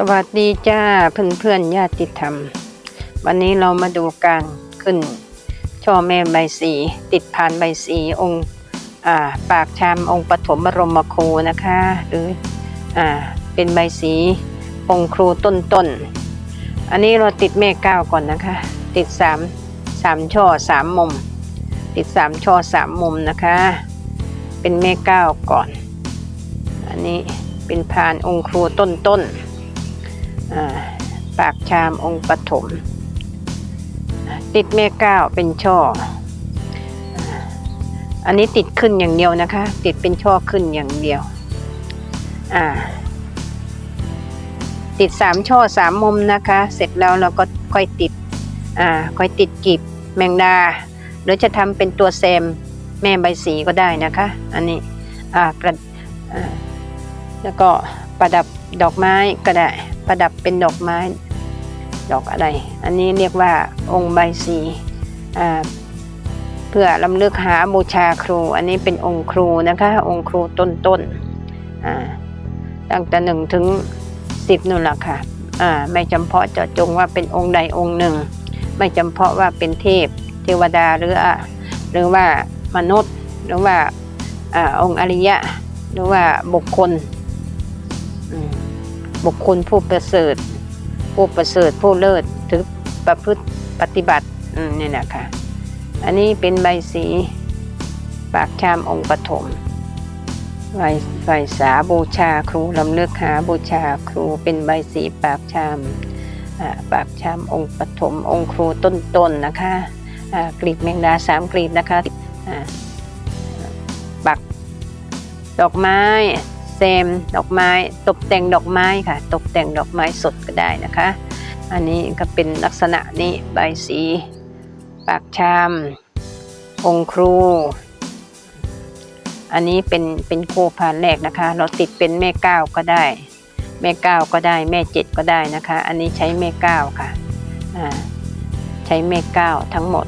สวัสดีจ้าเพื่อนเพื่อนๆญาติธรรม วันนี้เรามาดูการขึ้น ช่อแม่ใบสี ติดพานใบสีองค์อ่าปากชามองค์ปฐมบรมครูนะคะ หรืออ่าเป็นใบสีองค์ครูต้นต้นๆอันนี้เราติดแม่เก้าก่อนนะคะ ติดสามสามช่อสามมุม ติดสามช่อสามมุมนะคะ เป็นแม่เก้าก่อน อันนี้เป็นพานองค์ครูต้นต้นๆ ปากชามองค์ปฐม ติดแม่ก้าเป็นช่อ อันนี้ติดขึ้นอย่างเดียวนะคะ ติดเป็นช่อขึ้นอย่างเดียว อ่า ติดสามช่อสามมุมนะคะ เสร็จแล้วเราก็ค่อยติด อ่า ค่อยติดกีบแมงดา หรือจะทำเป็นตัวแซมแม่ใบสีก็ได้นะคะ อันนี้ อ่ากระแล้วก็ประดับดอกไม้ก็ได้ ประดับเป็นดอกไม้ ดอกอะไร อันนี้เรียกว่าองค์ใบสีเพื่อลำลึกหาบูชาครู อันนี้เป็นองค์ครูนะคะ องค์ครูต้นต้นๆอ่าตั้งแต่หนึ่งถึงสิบนู่นแหละค่ะไม่จำเพาะเจาะจงว่าเป็นองค์ใดองค์หนึ่ง ไม่จำเพาะว่าเป็นเทพเทวดาหรือหรือว่ามนุษย์ หรือว่าอองค์อริยะ หรือว่าบุคคล บุคคลผู้ประเสริฐ ผู้ประเสริฐผู้เลิศถือประพฤติปฏิบัติอืมนี่แหละคะอันนี้เป็นใบสีปากชามองค์ปฐมใบใบสาบูชาครูลำเลือกหาบูชาครูเป็นใบสีปากชามปากชามองค์ปฐมองค์ครูต้นๆนนะคะกลีบแมงดาสามกลีบนะคะปักดอกไม้ ซมดอกไม้ ตกแต่งดอกไม้ค่ะ ตกแต่งดอกไม้สดก็ได้นะคะ อันนี้ก็เป็นลักษณะนี้ใบสี ปากชาม องครู อันนี้เป็นเป็นครูพานแรกนะคะ เราติดเป็นแม่เก้าก็ได้ แม่เก้าก็ได้แม่เจ็ดก็ได้นะคะ อันนี้ใช้แม่เก้าค่ะใช้แม่เก้าทั้งหมด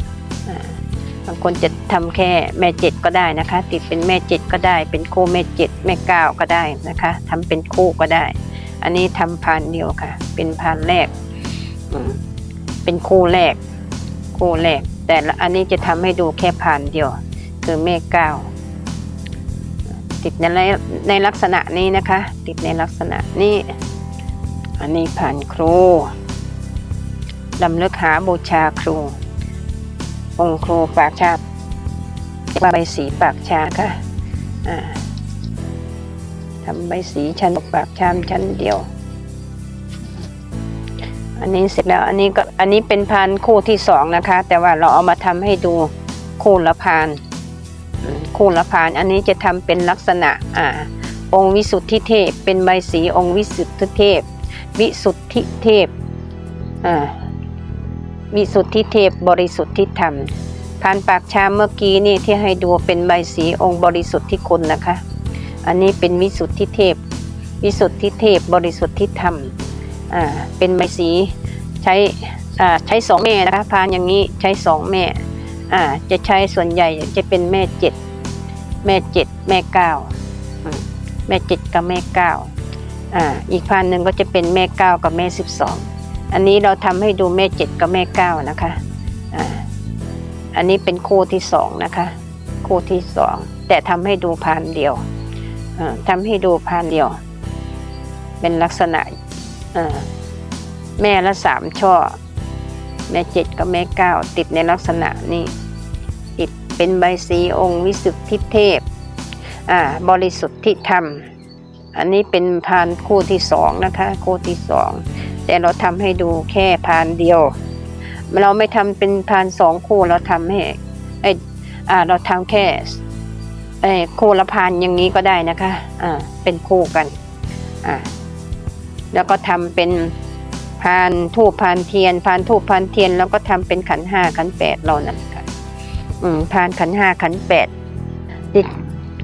บางคนจะทำแค่แม่เจ็ดก็ได้นะคะ ติดเป็นแม่เจ็ดก็ได้ เป็นคู่แม่เจ็ดแม่เก้าก็ได้นะคะทำเป็นคู่ก็ได้ อันนี้ทำพานเดียวค่ะ เป็นพานแรก เป็นคู่แรก คู่แรก แต่ละอันนี้จะทำให้ดูแค่พานเดียว คือแม่เก้าติดในในลักษณะนี้นะคะ ติดในลักษณะนี้ อันนี้ผ่านครูลำเลึกหาบูชาครู องค์ครูปากชาใบสีปากชาค่ะทำใบสีชั้นปากชามชั้นเดียว อันนี้เสร็จแล้วอันนี้ก็อันนี้เป็นพานคู่ที่สองนะคะ แต่ว่าเราเอามาทำให้ดูคู่ละพานคู่ละพาน อันนี้จะทำเป็นลักษณะอ่าองค์วิสุทธิเทพ เป็นใบสีองค์วิสุทธิเทพ วิสุทธิเทพอ่า วิสุทธิเทพบริสุทธิธรรมพานปากชามเมื่อกี้นี่ที่ให้ดูเป็นใบสีองค์บริสุทธิคุณนะคะ อันนี้เป็นวิสุทธิเทพ วิสุทธิเทพบริสุทธิธรรมอ่าเป็นใบสีใช้อ่าใช้สองแม่นะคะพานอย่างนี้ใช้สองแม่อ่าจะใช้ส่วนใหญ่จะเป็นแม่เจ็ดแม่เจ็ดแม่เก้าแม่เจ็ดกับแม่เก้าอ่าอีกพานหนึ่งก็จะเป็นแม่เก้ากับแม่สิบสอง อันนี้เราทำให้ดูแม่เจ็ดกับแม่เก้านะคะอ่าอันนี้เป็นคู่ที่สองนะคะ คู่ที่สองแต่ทำให้ดูพานเดียวอ่าทำให้ดูพานเดียว เป็นลักษณะแม่ละสามช่อ แม่เจ็ดกับแม่เก้าติดในลักษณะนี้ ติดเป็นใบสีองค์วิสุทธิเทพบริสุทธิธรรม อันนี้เป็นพานคู่ที่สองนะคะ คู่ที่สอง แต่เราทำให้ดูแค่พานเดียว เราไม่ทำเป็นพานสองคู่เราทำให้ไอยอ่าเราทำแค่ไอยคู่ละพานอย่างนี้ก็ได้นะคะอ่าเป็นคู่กันอ่าแล้วก็ทำเป็นพานทูปพานเทียน พานทูปพานเทียน แล้วก็ทำเป็นขันห้าขันแปดเรานั่นค่ะอืมพานขันห้าขันแปดติด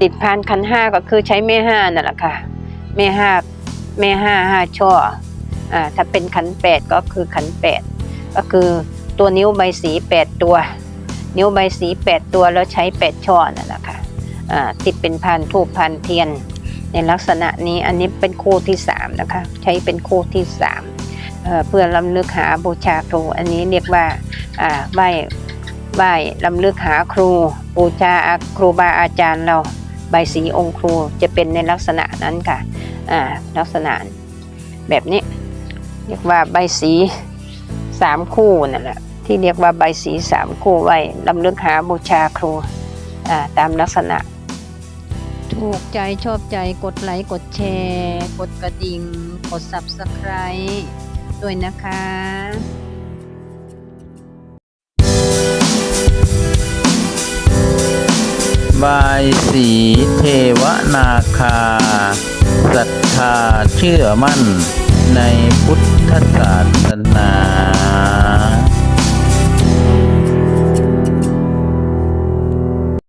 ติดพานขันห้าก็คือใช้แม่ห้านั่นแหละค่ะแม่ห้าแม่ห้าห้าช่อ อ่าถ้าเป็นขันแปดก็คือขันแปดก็คือตัวนิ้วใบสีแปดตัว นิ้วใบสีแปดตัวแล้วใช้แปดช่อนั่นแหละค่ะอ่าติดเป็นพานทูปพานเทียน ในลักษณะนี้อันนี้เป็นคู่ที่สามนะคะ ใช้เป็นคู่ที่สามเเพื่อลำลึกหาบูชาครูอันนี้เรียกว่าอ่าไหว้ไหว้ลำลึกหาครู บูชาครูบาอาจารย์เราใบสีองค์ครูจะเป็นในลักษณะนั้นค่ะลักษณะแบบนี้ เรียกว่าใบายสีสามคู่นั่นแหละที่เรียกว่าใบายสีสามคู่ไว้ลำลึกหาบูชาครูอ่าตามลักษณะ ถูกใจชอบใจกดไลค์กดแชร์ กดกระดิ่ง กด Subscribe ด้วยนะคะบายสีเทวนาคาศรัทธาเชื่อมั่น ในพุทธศาสนา